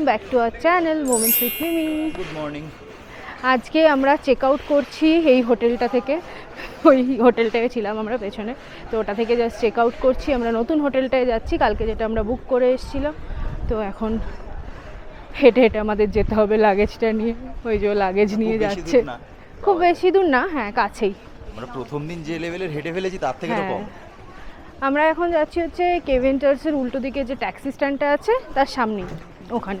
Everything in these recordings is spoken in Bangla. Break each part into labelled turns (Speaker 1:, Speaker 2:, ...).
Speaker 1: Welcome back to our channel moment with Mimi good morning আজকে আমরা চেক আউট করছি এই হোটেলটা থেকে ওই হোটেলটায় ছিলাম আমরা পেছনে তো ওটা থেকে জাস্ট চেক আউট করছি আমরা নতুন হোটেলটায় যাচ্ছি কালকে যেটা আমরা বুক করে এসেছিলাম তো এখন হেঁটে হেঁটে আমাদের যেতে হবে লাগেজটা নিয়ে ওই যে লাগেজ নিয়ে যাচ্ছে খুব বেশি দূর না হ্যাঁ কাছেই
Speaker 2: আমরা প্রথম দিন যে লেভেলের হেঁটে ফেলেছি তার থেকে তো হ্যাঁ। কম
Speaker 1: আমরা এখন যাচ্ছি হচ্ছে কেভেন্টার্সের উল্টো দিকে যে ট্যাক্সি স্ট্যান্ডটা আছে তার সামনেই ওখানে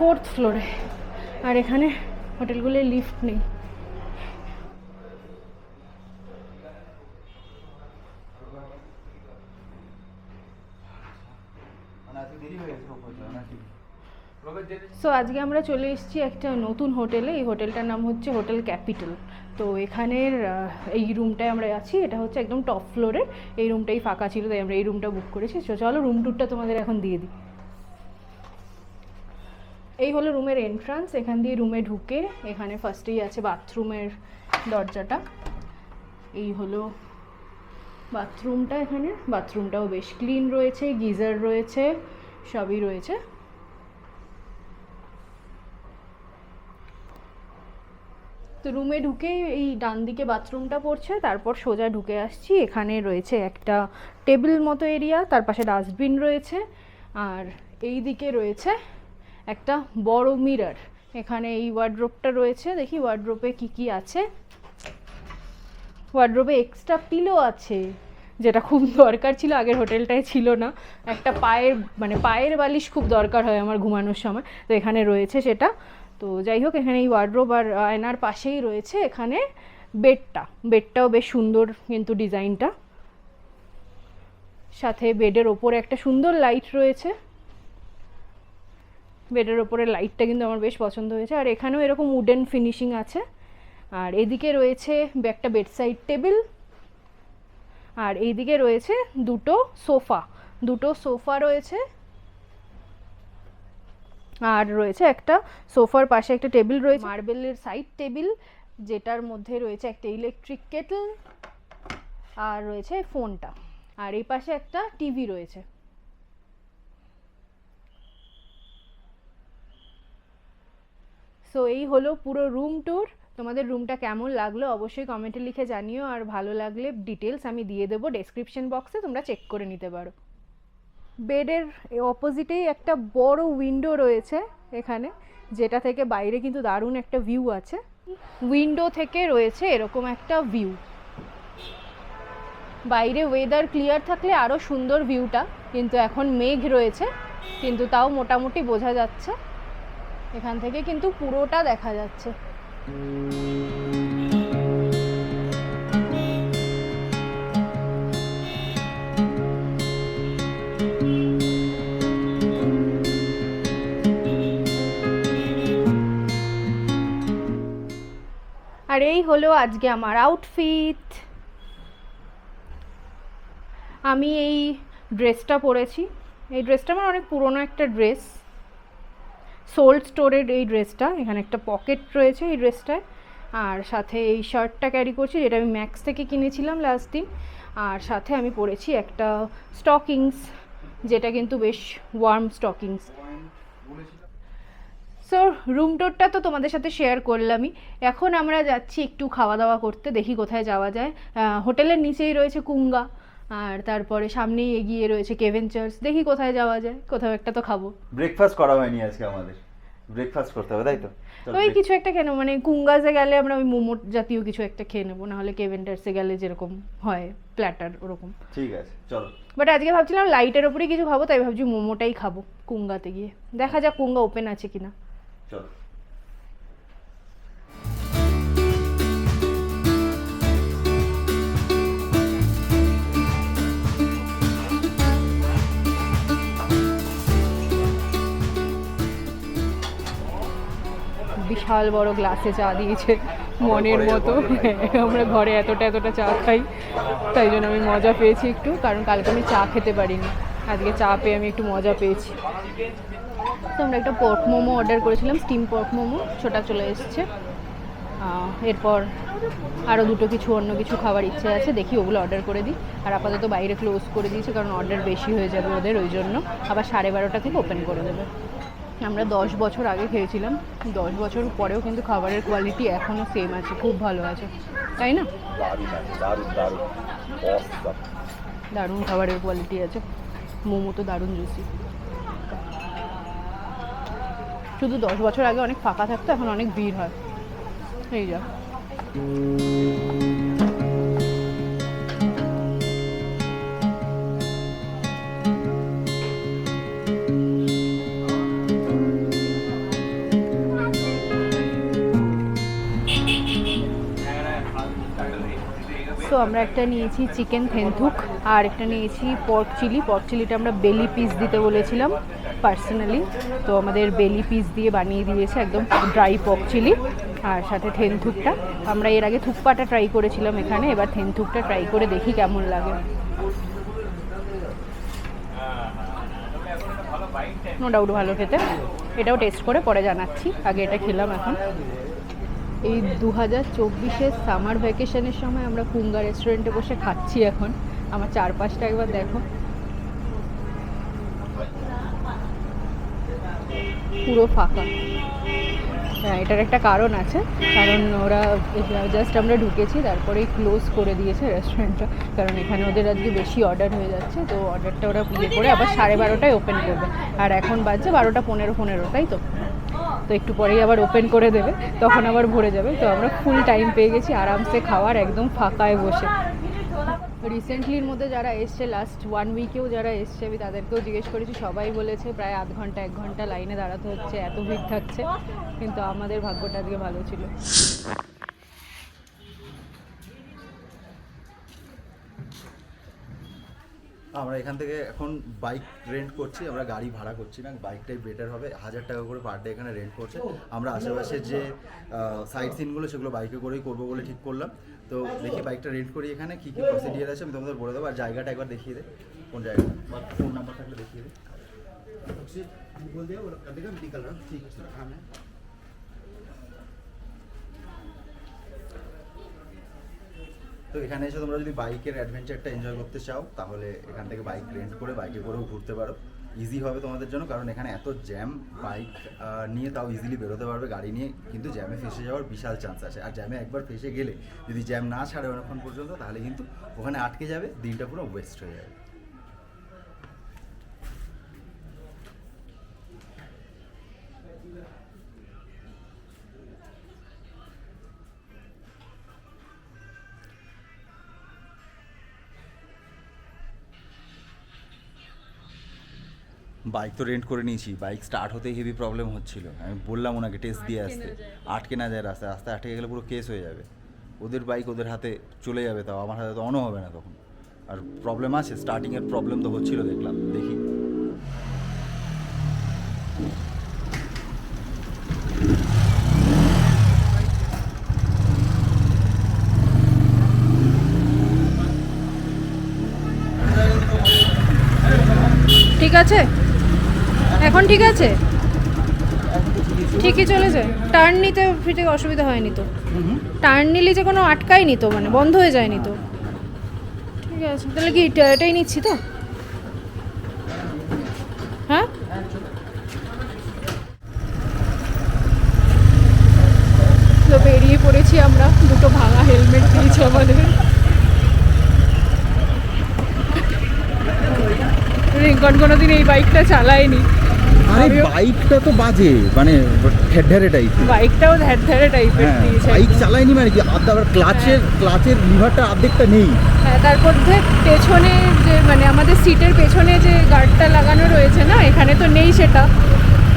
Speaker 1: ফোর্থ ফ্লোরে আর এখানে হোটেলগুলোর লিফট নেই সো আজকে আমরা চলে এসেছি একটা নতুন হোটেলে এই হোটেলটার নাম হচ্ছে হোটেল ক্যাপিটাল তো এখানের এই রুমটায় আমরা আছি এটা হচ্ছে একদম টপ ফ্লোরে এই রুমটাই ফাঁকা ছিল তাই আমরা এই রুমটা বুক করেছি চলো রুম ট্যুরটা তোমাদের এখন দিয়ে দিই এই হলো রুমের এন্ট্রান্স এখান দিয়ে রুমে ঢুকে এখানে ফার্স্টেই আছে বাথরুমের দরজাটা এই হলো বাথরুমটা এখানে বাথরুমটাও বেশ ক্লিন রয়েছে গিজার রয়েছে সবই রয়েছে তো রুমে ঢুকে এই ডান দিকে বাথরুমটা পড়ছে তারপর সোজা ঢুকে আসছি এখানে রয়েছে একটা টেবিল মতো এরিয়া তার পাশে ডাস্টবিন রয়েছে আর এই দিকে রয়েছে একটা বড় মিরার এখানে এই ওয়ার্ড্রোপটা রয়েছে দেখি ওয়ার্ড্রোপে কি কি আছে ওয়ার্ড্রোপে এক্সট্রা পিলো আছে যেটা খুব দরকার ছিল আগের হোটেলটায় ছিল না একটা পায়ের মানে পায়ের বালিশ খুব দরকার হয় আমার ঘুমানোর সময় তো এখানে রয়েছে সেটা তো যাই হোক এখানে এই ওয়ার্ড্রোব আর আয়নার পাশেই রয়েছে এখানে বেডটা বেডটাও বেশ সুন্দর কিন্তু ডিজাইনটা সাথে বেডের ওপরে একটা সুন্দর লাইট রয়েছে বেডের ওপরে লাইটটা কিন্তু আমার বেশ পছন্দ হয়েছে আর এখানেও এরকম উডেন ফিনিশিং আছে আর এদিকে রয়েছে একটা বেডসাইড টেবিল আর এইদিকে রয়েছে দুটো সোফা দুটো সোফা রয়েছে আর রয়েছে একটা সোফার পাশে একটা টেবিল রয়েছে মার্বেলের সাইড টেবিল যেটার মধ্যে রয়েছে একটা ইলেকট্রিক কেটল আর রয়েছে ফোনটা আর এই পাশে একটা টিভি রয়েছে সো এই হলো পুরো রুম ট্যুর তোমাদের রুমটা কেমন লাগলো অবশ্যই কমেন্টে লিখে জানিও আর ভালো লাগলে ডিটেলস আমি দিয়ে দেবো ডেসক্রিপশন বক্সে তোমরা চেক করে নিতে পারো বেডের অপোজিটেই একটা বড় উইন্ডো রয়েছে এখানে যেটা থেকে বাইরে কিন্তু দারুণ একটা ভিউ আছে উইন্ডো থেকে রয়েছে এরকম একটা ভিউ বাইরে ওয়েদার ক্লিয়ার থাকলে আরও সুন্দর ভিউটা কিন্তু এখন মেঘ রয়েছে কিন্তু তাও মোটামুটি বোঝা যাচ্ছে এখান থেকে কিন্তু পুরোটা দেখা যাচ্ছে আর এই হলো আজকে আমার আউটফিট আমি এই ড্রেসটা পরেছি এই ড্রেসটা আমার অনেক পুরনো একটা ড্রেস সোল্ড স্টোরের এই ড্রেসটা এখানে একটা পকেট রয়েছে এই ড্রেসটায় আর সাথে এই শার্টটা ক্যারি করছি যেটা আমি ম্যাক্স থেকে কিনেছিলাম লাস্ট দিন আর সাথে আমি পরেছি একটা স্টকিংস যেটা কিন্তু বেশ ওয়ার্ম স্টকিংস সো রুম টোরটা তো তোমাদের সাথে শেয়ার করলামই এখন আমরা যাচ্ছি একটু খাওয়া দাওয়া করতে দেখি কোথায় যাওয়া যায় হোটেলের নিচেই রয়েছে কুঙ্গা আর তারপরে সামনেই এগিয়ে রয়েছে কেভেঞ্চার্স দেখি কোথায় যাওয়া যায় কোথাও একটা তো খাবো
Speaker 2: ব্রেকফাস্ট করা হয়নি আজকে আমাদের ব্রেকফাস্ট করতে হবে তাই তো
Speaker 1: ওই কিছু একটা কেন মানে কুঙ্গাসে গেলে আমরা ওই মোমো জাতীয় কিছু একটা খেয়ে নেবো নাহলে কেভেন্টার্সে গেলে যেরকম হয় প্ল্যাটার ওরকম
Speaker 2: ঠিক আছে চলো
Speaker 1: বাট আজকে ভাবছিলাম লাইটের ওপরেই কিছু খাবো তাই ভাবছি মোমোটাই খাবো কুঙ্গাতে গিয়ে দেখা যাক কুঙ্গা ওপেন আছে কিনা চলো বিশাল বড় গ্লাসে চা দিয়েছে মনের মতো আমরা ঘরে এতটা এতটা চা খাই তাই জন্য আমি মজা পেয়েছি একটু কারণ কালকে আমি চা খেতে পারিনি আজকে চা পেয়ে আমি একটু মজা পেয়েছি তো আমরা একটা পর্ক মোমো অর্ডার করেছিলাম স্টিম পর্ক মোমো ছোটা চলে এসছে এরপর আরও দুটো কিছু অন্য কিছু খাবার ইচ্ছে আছে দেখি ওগুলো অর্ডার করে দিই আর আপাতত বাইরে ক্লোজ করে দিয়েছে কারণ অর্ডার বেশি হয়ে যাবে ওদের ওই জন্য আবার সাড়ে বারোটা থেকে ওপেন করে দেবে আমরা দশ বছর আগে খেয়েছিলাম দশ বছর পরেও কিন্তু খাবারের কোয়ালিটি এখনও সেম আছে খুব ভালো আছে তাই না দারুণ খাবারের কোয়ালিটি আছে মোমো তো দারুণ জুসি শুধু দশ বছর আগে অনেক ফাঁকা থাকতো এখন অনেক ভিড় হয় এই যা আমরা একটা নিয়েছি চিকেন থেন্থুক আর একটা নিয়েছি পর্ক চিলি পর্ক চিলিটা আমরা বেলি পিস দিতে বলেছিলাম পার্সোনালি তো আমাদের বেলি পিস দিয়ে বানিয়ে দিয়েছে একদম ড্রাই পর্ক চিলি আর সাথে থেনথুকটা আমরা এর আগে থুপ্পাটা ট্রাই করেছিলাম এখানে এবার থেনথুকটা ট্রাই করে দেখি কেমন লাগে নো ডাউট ভালো খেতে এটাও টেস্ট করে পরে জানাচ্ছি আগে এটা খেলাম এখন এই দু হাজার চব্বিশের সামার ভ্যাকেশনের সময় আমরা কুঙ্গা রেস্টুরেন্টে বসে খাচ্ছি এখন আমার চারপাশটা একবার দেখো পুরো ফাঁকা হ্যাঁ এটার একটা কারণ আছে কারণ ওরা জাস্ট আমরা ঢুকেছি তারপরেই ক্লোজ করে দিয়েছে রেস্টুরেন্টটা কারণ এখানে ওদের আজকে বেশি অর্ডার হয়ে যাচ্ছে তো অর্ডারটা ওরা ইয়ে করে আবার সাড়ে বারোটায় ওপেন করবে আর এখন বাজছে বারোটা পনেরো পনেরো তাই তো তো একটু পরেই আবার ওপেন করে দেবে তখন আবার ভরে যাবে তো আমরা ফুল টাইম পেয়ে গেছি আরামসে খাওয়ার একদম ফাঁকায় বসে রিসেন্টলির মধ্যে যারা এসছে লাস্ট ওয়ান উইকেও যারা এসছে আমি তাদেরকেও জিজ্ঞেস করেছি সবাই বলেছে প্রায় আধ ঘন্টা এক ঘন্টা লাইনে দাঁড়াতে হচ্ছে এত ভিড় থাকছে কিন্তু আমাদের ভাগ্যটা আজকে ভালো ছিল
Speaker 2: আমরা এখান থেকে এখন বাইক রেন্ট করছি আমরা গাড়ি ভাড়া করছি না বাইকটাই বেটার হবে হাজার টাকা করে পার ডে এখানে রেন্ট করছে আমরা আশেপাশে যে সাইট সিনগুলো সেগুলো বাইকে করেই করবো বলে ঠিক করলাম তো দেখি বাইকটা রেন্ট করি এখানে কী কী প্রসিডিয়ার আছে আমি তোমাদের বলে দেবো আর জায়গাটা একবার দেখিয়ে দে কোন জায়গা ফোন নাম্বার থাকলে দেখিয়ে দে ঠিক আছে তো এখানে এসে তোমরা যদি বাইকের অ্যাডভেঞ্চারটা এনজয় করতে চাও তাহলে এখান থেকে বাইক রেন্ট করে বাইকে করেও ঘুরতে পারো ইজি হবে তোমাদের জন্য কারণ এখানে এত জ্যাম বাইক নিয়ে তাও ইজিলি বেরোতে পারবে গাড়ি নিয়ে কিন্তু জ্যামে ফেসে যাওয়ার বিশাল চান্স আছে আর জ্যামে একবার ফেসে গেলে যদি জ্যাম না ছাড়ে অনেকক্ষণ পর্যন্ত তাহলে কিন্তু ওখানে আটকে যাবে দিনটা পুরো ওয়েস্ট হয়ে যাবে বাইক তো রেন্ট করে নিয়েছি বাইক স্টার্ট হতেই হেভি প্রবলেম হচ্ছিল আমি বললাম ওনাকে টেস্ট দিয়ে আসতে আটকে না যায় রাস্তায় রাস্তায় আটকে গেলে পুরো কেস হয়ে যাবে ওদের বাইক ওদের হাতে চলে যাবে তাও আমার হাতে তো অনও হবে না তখন আর প্রবলেম আছে স্টার্টিংয়ের প্রবলেম তো হচ্ছিল দেখলাম দেখি
Speaker 1: ঠিক আছে এখন ঠিক আছে ঠিকই চলে যায় টার্ন নিতে ফিটে অসুবিধা হয়নি তো টার্ন নিলে যে কোনো নি তো মানে বন্ধ হয়ে যায়নি তো ঠিক আছে তাহলে কি এটাই নিচ্ছি তো হ্যাঁ তো বেরিয়ে পড়েছি আমরা দুটো ভাঙা হেলমেট দিয়েছে আমাদের রিঙ্কন কোনোদিন এই বাইকটা চালায়নি
Speaker 2: আরে বাইকটা তো বাজে মানে ঠেরঢেরে টাইপ
Speaker 1: বাইকটাও ঠেরঢেরে টাইপের হ্যাঁ,
Speaker 2: দিয়েছে বাইক চালায়নি মানে কি আবার ক্লাচের হ্যাঁ। ক্লাচের লিভারটা অর্ধেকটা নেই
Speaker 1: হ্যাঁ তারপর যে পেছনে যে মানে আমাদের সিটের পেছনে যে গার্ডটা লাগানো রয়েছে না এখানে তো নেই সেটা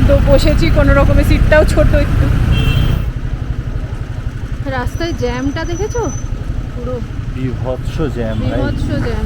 Speaker 1: তো বসেছি কোনো রকমের সিটটাও ছোট একটু রাস্তায় জ্যামটা দেখেছো
Speaker 2: পুরো বিভৎস জ্যাম
Speaker 1: বিভৎস জ্যাম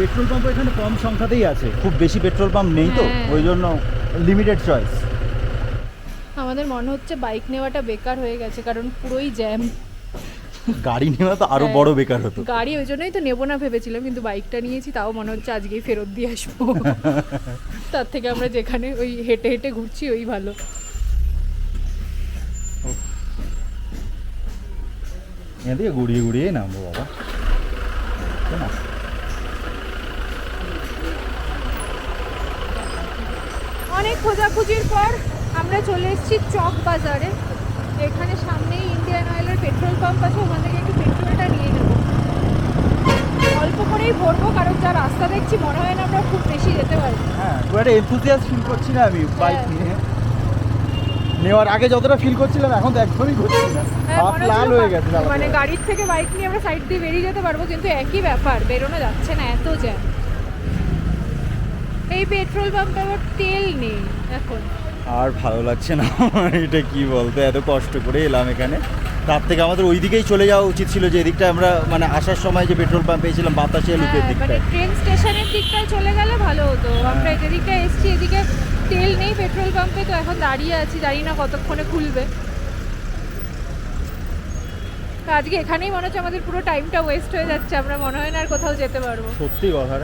Speaker 2: পেট্রোল পাম্প এখানে কম সংখ্যাতেই আছে খুব বেশি পেট্রোল পাম্প নেই তো হ্যাঁ। ওই জন্য লিমিটেড চয়েস
Speaker 1: আমাদের মনে হচ্ছে বাইক নেওয়াটা বেকার হয়ে গেছে কারণ পুরোই জ্যাম
Speaker 2: গাড়ি নেওয়া তো আরো হ্যাঁ। বড় বেকার হতো
Speaker 1: গাড়ি ওই জন্যই তো নেবো না ভেবেছিলাম কিন্তু বাইকটা নিয়েছি তাও মনে হচ্ছে আজকেই ফেরত দিয়ে আসবো তার থেকে আমরা যেখানে ওই হেঁটে হেঁটে ঘুরছি ওই ভালো
Speaker 2: এদিকে গুড়িয়ে গুড়িয়ে নামবো বাবা না?
Speaker 1: অনেক খোঁজাখুঁজির পর আমরা চলে এসেছি চক বাজারে এখানে সামনেই ইন্ডিয়ান অয়েলের পেট্রোল পাম্প আছে ওখান থেকে একটু পেট্রোলটা নিয়ে নেব অল্প করেই ভরবো কারণ যা রাস্তা দেখছি মনে হয় না আমরা খুব বেশি যেতে পারি
Speaker 2: হ্যাঁ এনথুজিয়াস ফিল করছি না আমি বাইক হ্যাঁ। নিয়ে নেওয়ার আগে যতটা ফিল করছিলাম এখন তো একদমই করছি হ্যাঁ, লাল হয়ে গেছে
Speaker 1: মানে গাড়ির থেকে বাইক নিয়ে আমরা সাইড দিয়ে বেরিয়ে যেতে পারবো কিন্তু একই ব্যাপার বেরোনো যাচ্ছে না এত জ্যাম এই পেট্রোল পাম্পে আবার তেল নেই এখন
Speaker 2: আর ভালো লাগছে না আমার এটা কি বলতো এত কষ্ট করে এলাম এখানে তার থেকে আমাদের ওই দিকেই চলে যাওয়া উচিত ছিল যে এদিকটা আমরা মানে আসার সময় যে পেট্রোল পাম্প পেয়েছিলাম বাতাসে লুকের দিকটা
Speaker 1: ট্রেন স্টেশনের দিকটায় চলে গেলে ভালো হতো হ্যাঁ। আমরা এদিকটা এসেছি এদিকে তেল নেই পেট্রোল পাম্পে তো এখন দাঁড়িয়ে আছি জানি না কতক্ষণে খুলবে আজকে এখানেই মনে হচ্ছে আমাদের পুরো টাইমটা ওয়েস্ট হয়ে যাচ্ছে আমরা মনে হয় না আর কোথাও যেতে পারবো সত্যি কথা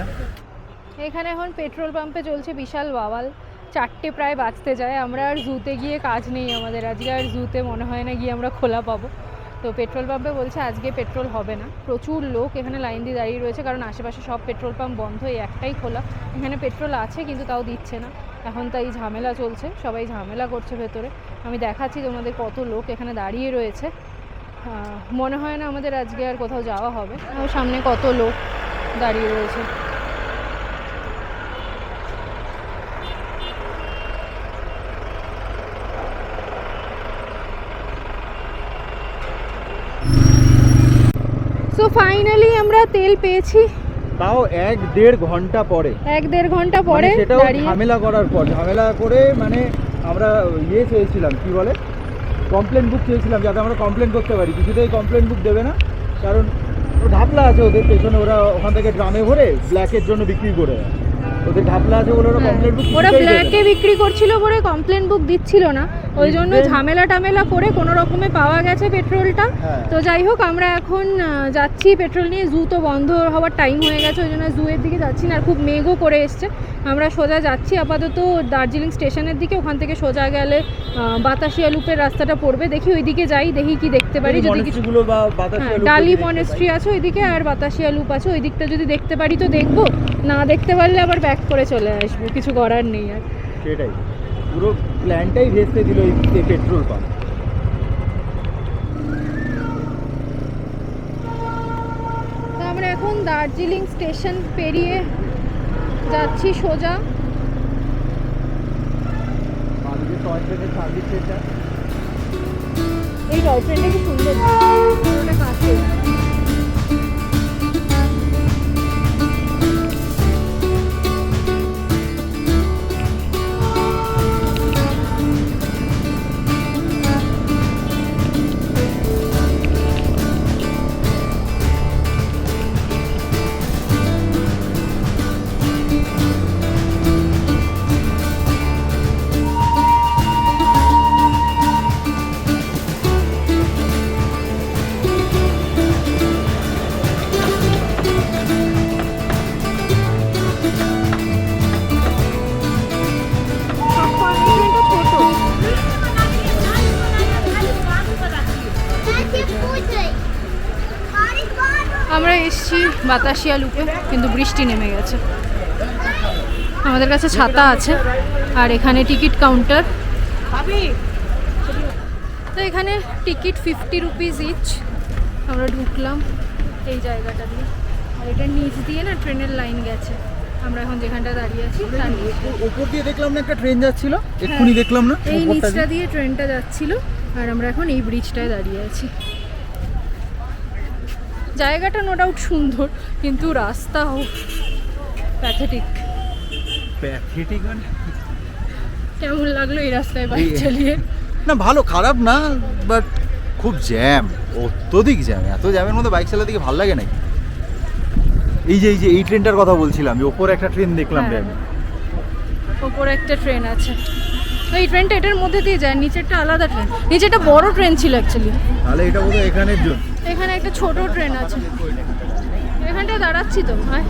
Speaker 1: এখানে এখন পেট্রোল পাম্পে চলছে বিশাল বাওয়াল চারটে প্রায় বাঁচতে যায় আমরা আর জুতে গিয়ে কাজ নেই আমাদের আজকে আর জুতে মনে হয় না গিয়ে আমরা খোলা পাবো তো পেট্রোল পাম্পে বলছে আজকে পেট্রোল হবে না প্রচুর লোক এখানে লাইন দিয়ে দাঁড়িয়ে রয়েছে কারণ আশেপাশে সব পেট্রোল পাম্প বন্ধ এই একটাই খোলা এখানে পেট্রোল আছে কিন্তু তাও দিচ্ছে না এখন তাই ঝামেলা চলছে সবাই ঝামেলা করছে ভেতরে আমি দেখাচ্ছি তোমাদের কত লোক এখানে দাঁড়িয়ে রয়েছে মনে হয় না আমাদের আজকে আর কোথাও যাওয়া হবে সামনে কত লোক দাঁড়িয়ে রয়েছে ফাইনালি আমরা তেল পেয়েছি
Speaker 2: তাও এক দেড় ঘন্টা পরে
Speaker 1: এক দেড় ঘন্টা মানে পরে
Speaker 2: সেটাও ঝামেলা করার পর ঝামেলা করে মানে আমরা ইয়ে চেয়েছিলাম কি বলে কমপ্লেন বুক চেয়েছিলাম যাতে আমরা কমপ্লেন করতে পারি কিছুতেই কমপ্লেন বুক দেবে না কারণ ঢাপলা আছে ওদের পেছনে ওরা ওখান থেকে ড্রামে ভরে ব্ল্যাকের জন্য বিক্রি করে ওদের ঢাপলা আছে ওরা কমপ্লেন হ্যাঁ। বুক
Speaker 1: ওরা ব্ল্যাকে বিক্রি করছিল বলে কমপ্লেন বুক দিচ্ছিল না ওই জন্য ঝামেলা টামেলা করে কোনো রকমে পাওয়া গেছে পেট্রোলটা হ্যাঁ। তো যাই হোক আমরা এখন যাচ্ছি পেট্রোল নিয়ে জু তো বন্ধ হওয়ার টাইম হয়ে গেছে ওই জন্য জুয়ের দিকে যাচ্ছি না আর খুব মেঘও করে এসছে আমরা সোজা যাচ্ছি আপাতত দার্জিলিং স্টেশনের দিকে ওখান থেকে সোজা গেলে বাতাসিয়া লুপের রাস্তাটা পড়বে দেখি ওইদিকে যাই দেখি কি দেখতে পারি যদি হ্যাঁ, ডালি মনেস্ট্রি আছে ওইদিকে আর বাতাসিয়া লুপ আছে ওই দিকটা যদি দেখতে পারি তো দেখবো না দেখতে পারলে আবার ব্যাক করে চলে আসবো কিছু করার নেই আর
Speaker 2: সেটাই পুরো প্ল্যানটাই ভেসে দিল এই পেট্রোল পাম্প
Speaker 1: আমরা এখন দার্জিলিং স্টেশন পেরিয়ে যাচ্ছি সোজা এই টয় ট্রেনটা কি সুন্দর বাতাসিয়া লুকে কিন্তু বৃষ্টি নেমে গেছে আমাদের কাছে ছাতা আছে আর এখানে টিকিট কাউন্টার তো এখানে টিকিট ফিফটি রুপিস ইচ আমরা ঢুকলাম এই জায়গাটা দিয়ে আর এটার নিচ দিয়ে না ট্রেনের লাইন গেছে আমরা এখন যেখানটা দাঁড়িয়ে আছি
Speaker 2: উপর দিয়ে দেখলাম না একটা ট্রেন যাচ্ছিল হ্যাঁ। এক্ষুনি দেখলাম না
Speaker 1: এই নিচটা দিয়ে ট্রেনটা যাচ্ছিল আর আমরা এখন এই ব্রিজটায় দাঁড়িয়ে আছি জায়গাটা নো ডাউট সুন্দর কিন্তু হোক প্যাথেটিক
Speaker 2: প্যাথেটিক মানে
Speaker 1: কেমন লাগলো এই রাস্তায় বাইক চালিয়ে
Speaker 2: না ভালো খারাপ না বাট খুব জ্যাম অত্যধিক জ্যাম এত জ্যামের মধ্যে বাইক চালাতে ভালো লাগে নাকি এই যে এই যে এই ট্রেনটার কথা বলছিলাম যে ওপরে একটা ট্রেন দেখলাম হ্যাঁ। রে আমি
Speaker 1: ওপরে একটা ট্রেন আছে তো এই ট্রেনটা এটার মধ্যে দিয়ে যায় নিচেরটা আলাদা ট্রেন নিচেরটা বড় ট্রেন ছিল অ্যাকচুয়ালি
Speaker 2: তাহলে এটা বোধহয় এখানের জন্য
Speaker 1: এখানে একটা ছোট ট্রেন আছে এখানটা দাঁড়াচ্ছি তো ভাই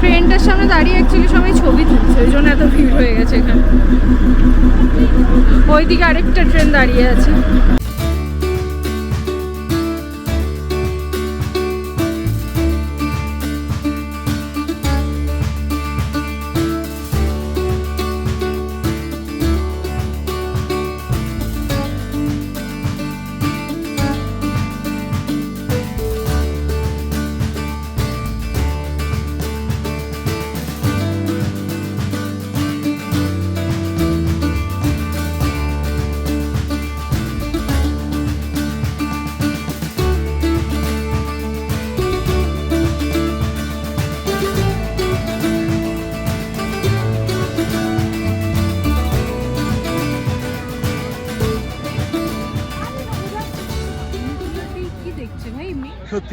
Speaker 1: ট্রেনটার সামনে দাঁড়িয়ে একচুয়ালি সবাই ছবি তুলছে ওই জন্য এত ভিড় হয়ে গেছে এখানে ওইদিকে আরেকটা ট্রেন দাঁড়িয়ে আছে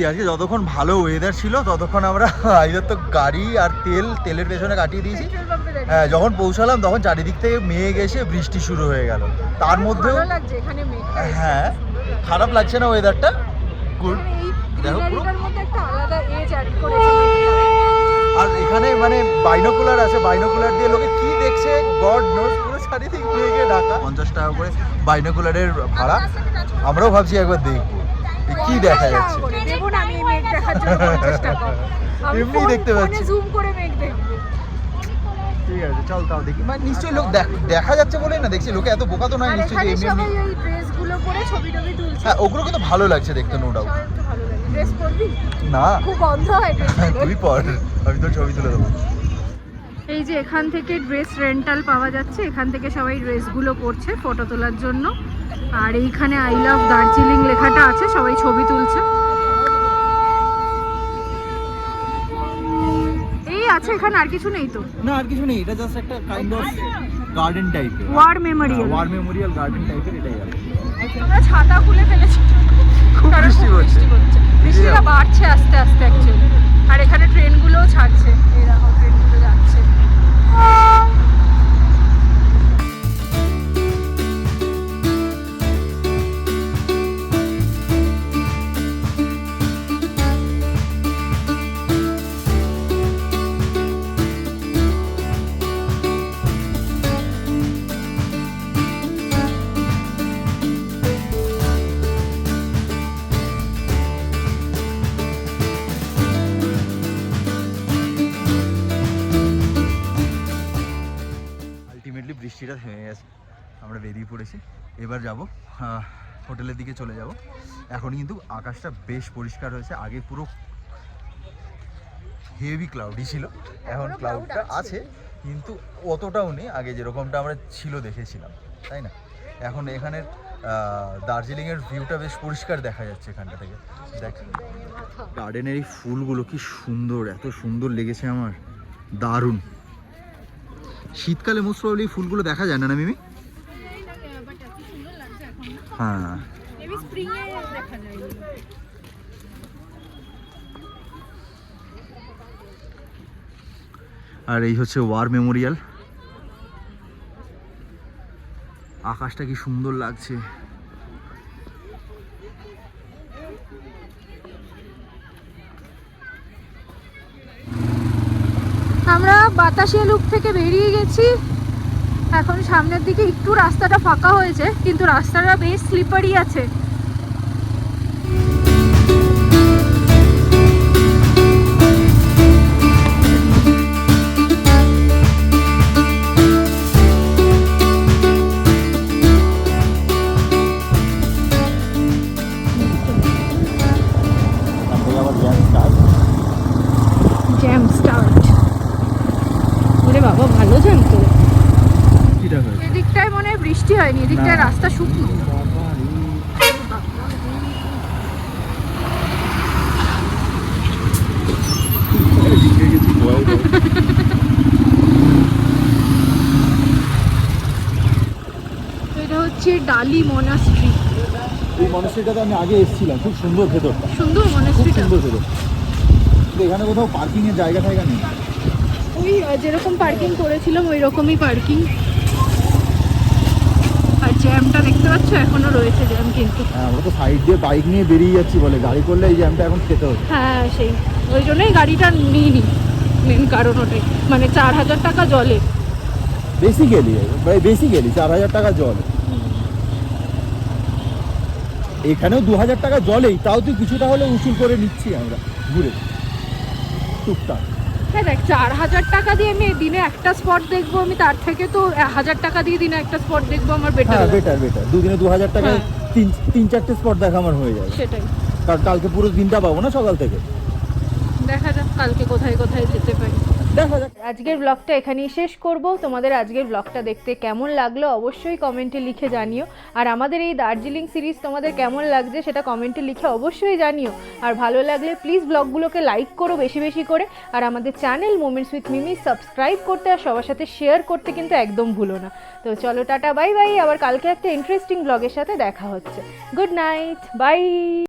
Speaker 2: আজকে যতক্ষণ ভালো ওয়েদার ছিল ততক্ষণ আমরা ইদার তো গাড়ি আর তেল তেলের পেছনে কাটিয়ে দিয়েছি হ্যাঁ যখন পৌঁছালাম তখন চারিদিক থেকে মেঘ এসে বৃষ্টি শুরু হয়ে গেল তার মধ্যেও হ্যাঁ খারাপ লাগছে না ওয়েদারটা গুড আর এখানে মানে বাইনোকুলার আছে বাইনোকুলার দিয়ে লোকে কি দেখছে গড নোস পুরো চারিদিক গিয়ে ঢাকা পঞ্চাশ টাকা করে বাইনোকুলারের ভাড়া আমরাও ভাবছি একবার দেখবো কি দেখা যাচ্ছে
Speaker 1: এমনি দেখতে পাচ্ছি জুম করে মেঘ দেখবে
Speaker 2: ঠিক আছে চল তাও দেখি মানে নিশ্চয়ই লোক দেখা যাচ্ছে বলেই না দেখছি এই হ্যাঁ, ভালো লাগছে দেখতে না
Speaker 1: খুব হ্যাঁ, এই যে এখান থেকে ড্রেস রেন্টাল পাওয়া যাচ্ছে এখান থেকে সবাই গুলো করছে ফটো তোলার জন্য আর এইখানে আই লাভ দার্জিলিং লেখাটা আছে সবাই ছবি তুলছে আছে এখানে আর কিছু নেই তো
Speaker 2: না আর কিছু নেই এটা জাস্ট একটা কাইন্ড অফ গার্ডেন টাইপের
Speaker 1: war memorial
Speaker 2: war memorial garden টাইপের এটাই আর
Speaker 1: তোমরা ছাতা খুলে ফেলেছি
Speaker 2: খুব বৃষ্টি হচ্ছে
Speaker 1: বৃষ্টিটা বাড়ছে আস্তে আস্তে অ্যাকচুয়ালি আর এখানে ট্রেনগুলোও ছাড়ছে এরকম ট্রেনগুলো যাচ্ছে
Speaker 2: এবার যাব হোটেলের দিকে চলে যাব এখন কিন্তু আকাশটা বেশ পরিষ্কার হয়েছে আগে পুরো হেভি ক্লাউডই ছিল এখন ক্লাউডটা আছে কিন্তু অতটাও নেই আগে যেরকমটা আমরা ছিল দেখেছিলাম তাই না এখন এখানের দার্জিলিংয়ের ভিউটা বেশ পরিষ্কার দেখা যাচ্ছে এখানটা থেকে দেখ গার্ডেনের এই ফুলগুলো কি সুন্দর এত সুন্দর লেগেছে আমার দারুণ শীতকালে মোস্ট প্রবলি ফুলগুলো দেখা যায় না না মিমি হ্যাঁ আর এই হচ্ছে ওয়ার মেমোরিয়াল আকাশটা কি সুন্দর লাগছে
Speaker 1: আমরা বাতাসিয়া লুক থেকে বেরিয়ে গেছি এখন সামনের দিকে একটু রাস্তাটা ফাঁকা হয়েছে কিন্তু রাস্তাটা বেশ স্লিপারই আছে ডালি মনাস্ট্রি
Speaker 2: এই মনাস্ট্রিটাতে আমি আগে এসেছিলাম খুব সুন্দর ভেতর
Speaker 1: সুন্দর মনাস্ট্রিটা
Speaker 2: সুন্দর ভেতর এখানে কোথাও পার্কিং এর জায়গা টায়গা নেই
Speaker 1: ওই যেরকম পার্কিং করেছিলাম ওই রকমই পার্কিং আর জ্যামটা দেখতে পাচ্ছ রয়েছে জ্যাম কিন্তু
Speaker 2: হ্যাঁ আমরা তো সাইড দিয়ে বাইক নিয়ে বেরিয়ে যাচ্ছি বলে গাড়ি করলে এই জ্যামটা এখন
Speaker 1: হ্যাঁ সেই ওই জন্যই গাড়িটা মেন কারণ মানে চার হাজার টাকা জলে
Speaker 2: বেশি গেলি চার হাজার টাকা জল এখানেও দু হাজার টাকা জলেই তাও তুই কিছুটা হলে উসুল করে নিচ্ছি আমরা ঘুরে টুকটাক
Speaker 1: হ্যাঁ দেখ চার হাজার টাকা দিয়ে আমি দিনে একটা স্পট দেখবো আমি তার থেকে তো হাজার টাকা দিয়ে দিনে একটা স্পট দেখবো আমার বেটার বেটার
Speaker 2: বেটার দুদিনে দু হাজার টাকায় হ্যাঁ। তিন তিন চারটে স্পট দেখা আমার হয়ে যাবে সেটাই কারণ কালকে পুরো দিনটা পাবো না সকাল থেকে
Speaker 1: দেখা যাক কালকে কোথায় কোথায় যেতে পারি আজকের ব্লগটা এখানেই শেষ করব তোমাদের আজকের ব্লগটা দেখতে কেমন লাগলো অবশ্যই কমেন্টে লিখে জানিও আর আমাদের এই দার্জিলিং সিরিজ তোমাদের কেমন লাগছে সেটা কমেন্টে লিখে অবশ্যই জানিও আর ভালো লাগলে প্লিজ ব্লগগুলোকে লাইক করো বেশি বেশি করে আর আমাদের channel moments with Mimi subscribe করতে আর সবার সাথে শেয়ার করতে কিন্তু একদম ভুলো না তো চলো টাটা বাই বাই আবার কালকে একটা ইন্টারেস্টিং ব্লগের সাথে দেখা হচ্ছে গুড নাইট বাই